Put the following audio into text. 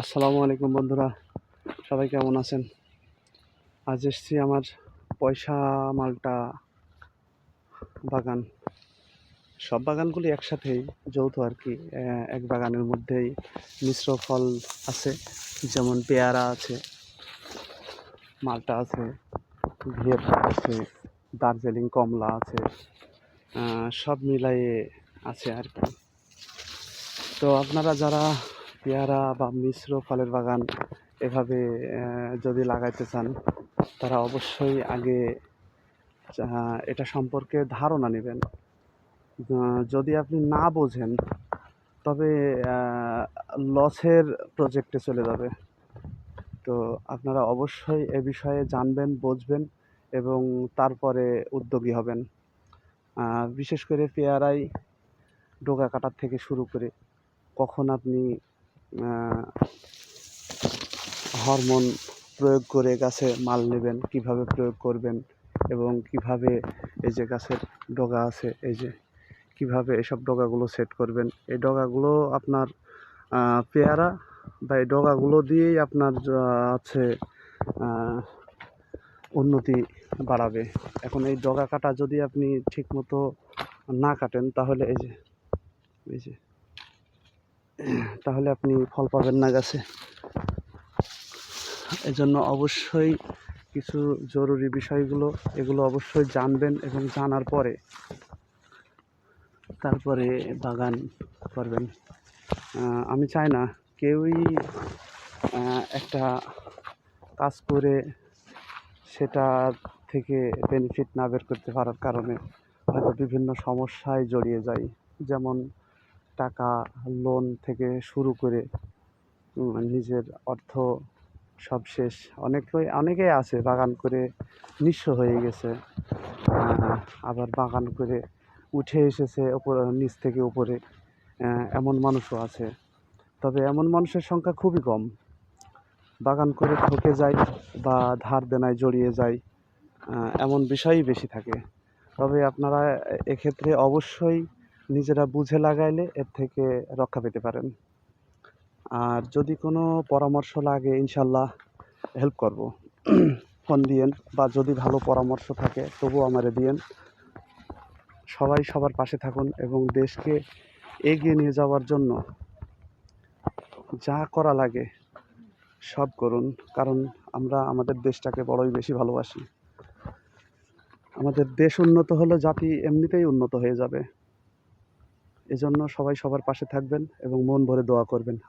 আসসালামু আলাইকুম বন্ধুরা। সবাই কেমন আছেন? আজ এসছি আমার পয়সা মালটা বাগান। সব বাগানগুলি একসাথেই যৌথ আর কি এক বাগানের মধ্যেই মিশ্র ফল আছে, যেমন পেয়ারা আছে, মালটা আছে, ঘিয়ের আছে, দার্জিলিং কমলা আছে সব মিলাইয়ে আছে আর কি। তো আপনারা যারা পেয়ারা বা মিশ্র ফলের বাগান এভাবে যদি লাগাইতে চান, তারা অবশ্যই আগে এটা সম্পর্কে ধারণা নেবেন। যদি আপনি না বোঝেন, তবে লসের প্রজেক্টে চলে যাবে। তো আপনারা অবশ্যই এ বিষয়ে জানবেন, বুঝবেন এবং তারপরে উদ্যোগী হবেন। বিশেষ করে পেয়ারাই ডোকা কাটার থেকে শুরু করে কখন আপনি হরমোন প্রয়োগ করে গাছে মাল নেবেন, কীভাবে প্রয়োগ করবেন এবং কীভাবে এই যে গাছের ডগা আছে, এই যে কীভাবে এসব ডগাগুলো সেট করবেন, এই ডগাগুলো আপনার পেয়ারা বা এই ডগাগুলো দিয়েই আপনার আছে উন্নতি বাড়াবে। এখন এই ডগা কাটা যদি আপনি ঠিকমতো না কাটেন, তাহলে এই যে এই যে তাহলে আপনি ফল পাবেন না গাছে। এজন্য অবশ্যই কিছু জরুরি বিষয়গুলো, এগুলো অবশ্যই জানবেন এবং জানার পরে তারপরে বাগান করবেন। আমি চাই না কেউই একটা কাজ করে সেটা থেকে বেনিফিট না বের করতে পারার কারণে হয়তো বিভিন্ন সমস্যায় জড়িয়ে যায়। যেমন টাকা লোন থেকে শুরু করে নিজের অর্থ সব শেষ। অনেকেই অনেকেই আছে বাগান করে নিঃস্ব হয়ে গেছে। আবার বাগান করে উঠে এসেছে ওপর, নিচ থেকে উপরে। এমন মানুষও আছে। তবে এমন মানুষের সংখ্যা খুবই কম। বাগান করে ঠকে যায় বা ধার দেনায় জড়িয়ে যায় এমন বিষয়ই বেশি থাকে। তবে আপনারা এক্ষেত্রে অবশ্যই নিজেরা বুঝে লাগাইলে এর থেকে রক্ষা পেতে পারেন। আর যদি কোনো পরামর্শ লাগে, ইনশাল্লাহ হেল্প করব। ফোন দিয়েন বা যদি ভালো পরামর্শ থাকে, তবুও আমারে দিয়েন। সবাই সবার পাশে থাকুন এবং দেশকে এগিয়ে নিয়ে যাওয়ার জন্য যা করা লাগে সব করুন, কারণ আমরা আমাদের দেশটাকে বড়ই বেশি ভালোবাসি। আমাদের দেশ উন্নত হলে জাতি এমনিতেই উন্নত হয়ে যাবে। এজন্য সবাই সবার পাশে থাকবেন এবং মন ভরে দোয়া করবেন।